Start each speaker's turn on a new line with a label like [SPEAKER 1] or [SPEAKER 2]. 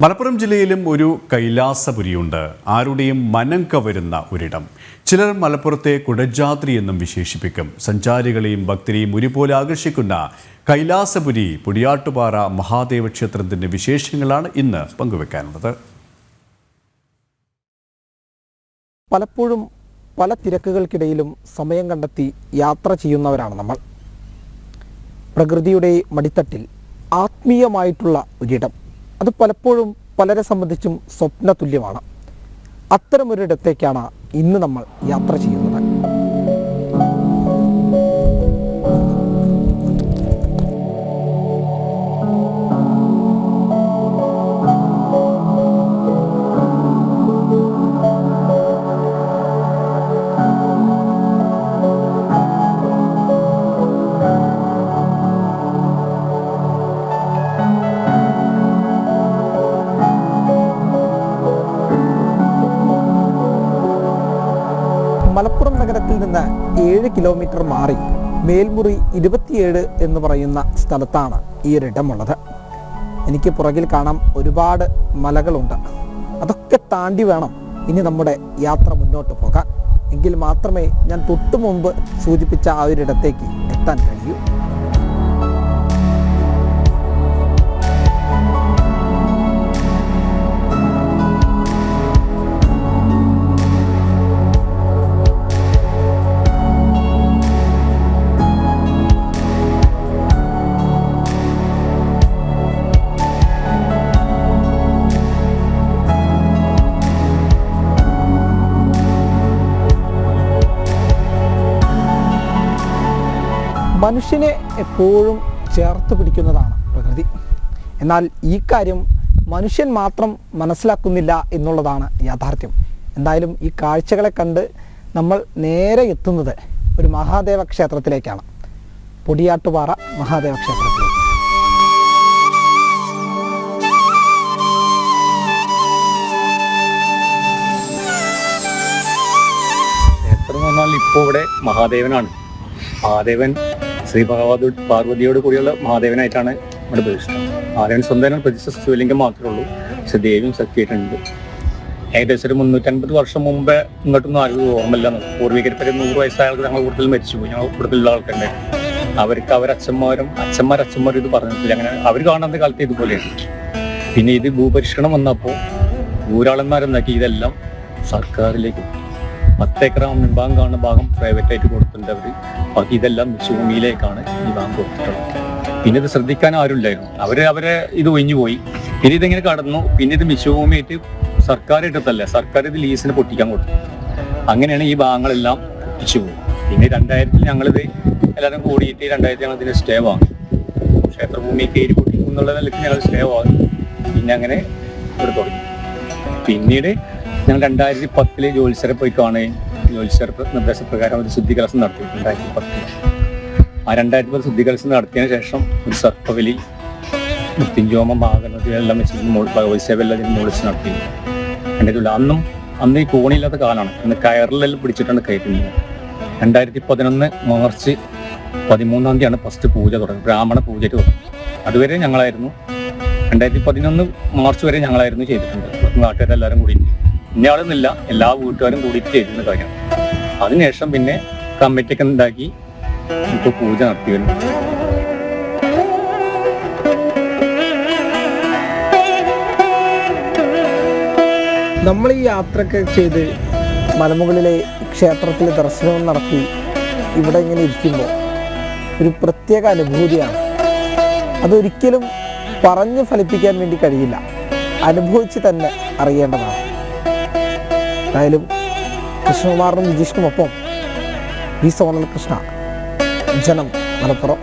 [SPEAKER 1] മലപ്പുറം ജില്ലയിലും ഒരു കൈലാസപുരിയുണ്ട്. ആരുടെയും മനം കവരുന്ന ഒരിടം. ചിലർ മലപ്പുറത്തെ കുടജാത്രി എന്നും വിശേഷിപ്പിക്കും. സഞ്ചാരികളെയും ഭക്തരെയും ഒരുപോലെ ആകർഷിക്കുന്ന കൈലാസപുരി പുടിയാട്ടുപാറ മഹാദേവ ക്ഷേത്രത്തിന്റെ വിശേഷങ്ങളാണ് ഇന്ന് പങ്കുവെക്കാനുള്ളത്.
[SPEAKER 2] പലപ്പോഴും പല തിരക്കുകൾക്കിടയിലും സമയം കണ്ടെത്തി യാത്ര ചെയ്യുന്നവരാണ് നമ്മൾ. പ്രകൃതിയുടെ മടിത്തട്ടിൽ ആത്മീയമായിട്ടുള്ള ഒരിടം. അത് പലപ്പോഴും പലരെ സംബന്ധിച്ചും സ്വപ്ന തുല്യമാണ് അത്തരമൊരിടത്തേക്കാണ് ഇന്ന് നമ്മൾ യാത്ര ചെയ്യുന്നത്. നിന്ന് ഏഴ് കിലോമീറ്റർ മാറി മേൽമുറി ഇരുപത്തിയേഴ് എന്ന് പറയുന്ന സ്ഥലത്താണ് ഈ ഒരിടമുള്ളത് എനിക്ക് പുറകിൽ കാണാം ഒരുപാട് മലകളുണ്ട്. അതൊക്കെ താണ്ടി വേണം ഇനി നമ്മുടെ യാത്ര മുന്നോട്ട് പോകാൻ. എങ്കിൽ മാത്രമേ ഞാൻ തൊട്ടു മുമ്പ് സൂചിപ്പിച്ച ആ ഒരിടത്തേക്ക് എത്താൻ കഴിയൂ. മനുഷ്യനെ എപ്പോഴും ചേർത്ത് പിടിക്കുന്നതാണ് പ്രകൃതി. എന്നാൽ ഈ കാര്യം മനുഷ്യൻ മാത്രം മനസ്സിലാക്കുന്നില്ല എന്നുള്ളതാണ് യാഥാർത്ഥ്യം. എന്തായാലും ഈ കാഴ്ചകളെ കണ്ട് നമ്മൾ നേരെ എത്തുന്നത് ഒരു മഹാദേവ ക്ഷേത്രത്തിലേക്കാണ്. പൊടിയാട്ടുപാറ മഹാദേവ ക്ഷേത്രത്തിലേക്ക്.
[SPEAKER 3] ക്ഷേത്രം ഇപ്പോൾ ഇവിടെ മഹാദേവനാണ്. മഹാദേവൻ ശ്രീ ഭഗവതി പാർവതിയോട് കൂടിയുള്ള മഹാദേവനായിട്ടാണ് നമ്മുടെ പ്രതിഷ്ഠ. ആരായണ സ്വന്തം പ്രതിഷ്ഠ ശിവലിംഗം മാത്രമേ ഉള്ളൂ. പക്ഷെ ദേവിയും ശക്തിയായിട്ടുണ്ട് ഏകദേശം ഒരു മുന്നൂറ്റൻപത് വർഷം മുമ്പ് ഇങ്ങോട്ടൊന്നും ആരും ഓർമ്മയില്ല. പൂർവികരിപ്പരെ നൂറ് വയസ്സായ ആൾക്ക് ഞങ്ങൾ കൂടുതൽ മരിച്ചുപോയി. ഞങ്ങൾ കൂടുതലുള്ള ആൾക്കാരുടെ അവർക്ക് അവരച്ഛന്മാരും അച്ഛന്മാർ അച്ഛന്മാരും ഇത് പറഞ്ഞിട്ടില്ല. അങ്ങനെ അവർ കാണുന്ന കാലത്ത് ഇതുപോലെയാണ്. പിന്നെ ഇത് ഭൂപരിഷ്കരണം വന്നപ്പോൾ ഊരാളന്മാരെന്നാക്കി ഇതെല്ലാം സർക്കാരിലേക്ക് പത്തേക്കർ മുൻഭാഗം കാണുന്ന ഭാഗം പ്രൈവറ്റ് ആയിട്ട് കൊടുത്തിട്ടുണ്ട് അവർ ബാക്കി ഇതെല്ലാം ഭൂമിയിലേക്കാണ് ഈ ഭാഗം കൊടുത്തിട്ടുള്ളത്. പിന്നെ ഇത് ശ്രദ്ധിക്കാൻ ആരുമില്ലായിരുന്നു. അവർ അവരെ ഇത് ഒഴിഞ്ഞു പോയി. പിന്നെ ഇതിങ്ങനെ കടന്നു. പിന്നെ ഇത് മിശുഭൂമിയായിട്ട് സർക്കാർ ഇട്ടത്തല്ല സർക്കാർ ഇത് ലീസിന് പൊട്ടിക്കാൻ കൊടുത്തു. അങ്ങനെയാണ് ഈ ഭാഗങ്ങളെല്ലാം പൊട്ടിച്ചു പോയി. പിന്നെ രണ്ടായിരത്തിൽ ഞങ്ങളിത് എല്ലാവരും കൂടിയിട്ട് രണ്ടായിരത്തി ഞങ്ങൾ ഇതിന് സ്റ്റേ വാങ്ങി. ക്ഷേത്രഭൂമി കയറി പൊട്ടിക്കും എന്നുള്ള നിലയ്ക്ക് ഞങ്ങൾ സ്റ്റേ വാങ്ങി. പിന്നെ അങ്ങനെ ഇവിടെ തുടങ്ങി. പിന്നീട് ഞങ്ങൾ രണ്ടായിരത്തി പത്തിൽ ജോത്സ്യരെ പോയി കാണുകയും ജോത്സ്യർ നിർദ്ദേശപ്രകാരം ഒരു ശുദ്ധി കലസം നടത്തി. രണ്ടായിരത്തി പത്തിൽ ആ രണ്ടായിരത്തി പത്ത് ശുദ്ധി കലസം നടത്തിയതിനു ശേഷം ഒരു സർപ്പവലി മുത്തിഞ്ചോമ ആകരണത്തിൽ എല്ലാം വെച്ച് ഭഗവത് സേവ എല്ലാം ഇതിന് മുകളിച്ച് നടത്തി. രണ്ടായിരത്തി അന്നും അന്ന് ഈ കോണിയില്ലാത്ത കാലമാണ് അന്ന് കയറിലെല്ലാം പിടിച്ചിട്ടാണ് കയറ്റുന്നത്. രണ്ടായിരത്തി പതിനൊന്ന് മാർച്ച് പതിമൂന്നാം തീയതിയാണ് ഫസ്റ്റ് പൂജ തുടങ്ങി ബ്രാഹ്മണ പൂജയ്ക്ക് തുടങ്ങി അതുവരെ ഞങ്ങളായിരുന്നു. രണ്ടായിരത്തി പതിനൊന്ന് മാർച്ച് വരെ ഞങ്ങളായിരുന്നു ചെയ്തിട്ടുണ്ട് നാട്ടുകാരെല്ലാവരും കൂടി ഇന്ന എല്ലാ വീട്ടുകാരും കൂടിയിട്ട് ചെയ്തിരുന്ന കാര്യം അതിനുശേഷം പിന്നെ കമ്മിറ്റിയൊക്കെ ഉണ്ടാക്കി ഇപ്പോൾ പൂജ നടത്തി വരുന്നു
[SPEAKER 2] നമ്മൾ ഈ യാത്രയൊക്കെ ചെയ്ത് മലമുകളിലെ ക്ഷേത്രത്തിൽ ദർശനവും നടത്തി ഇവിടെ ഇങ്ങനെ ഇരിക്കുമ്പോൾ ഒരു പ്രത്യേക അനുഭൂതിയാണ്. അതൊരിക്കലും പറഞ്ഞു ഫലിപ്പിക്കാൻ വേണ്ടി കഴിയില്ല. അനുഭവിച്ച് തന്നെ അറിയേണ്ടതാണ്. എന്തായാലും കൃഷ്ണകുമാറിനും നിതീഷിനുമൊപ്പം ഈ സോണൽ കൃഷ്ണ ജനം മലപ്പുറം.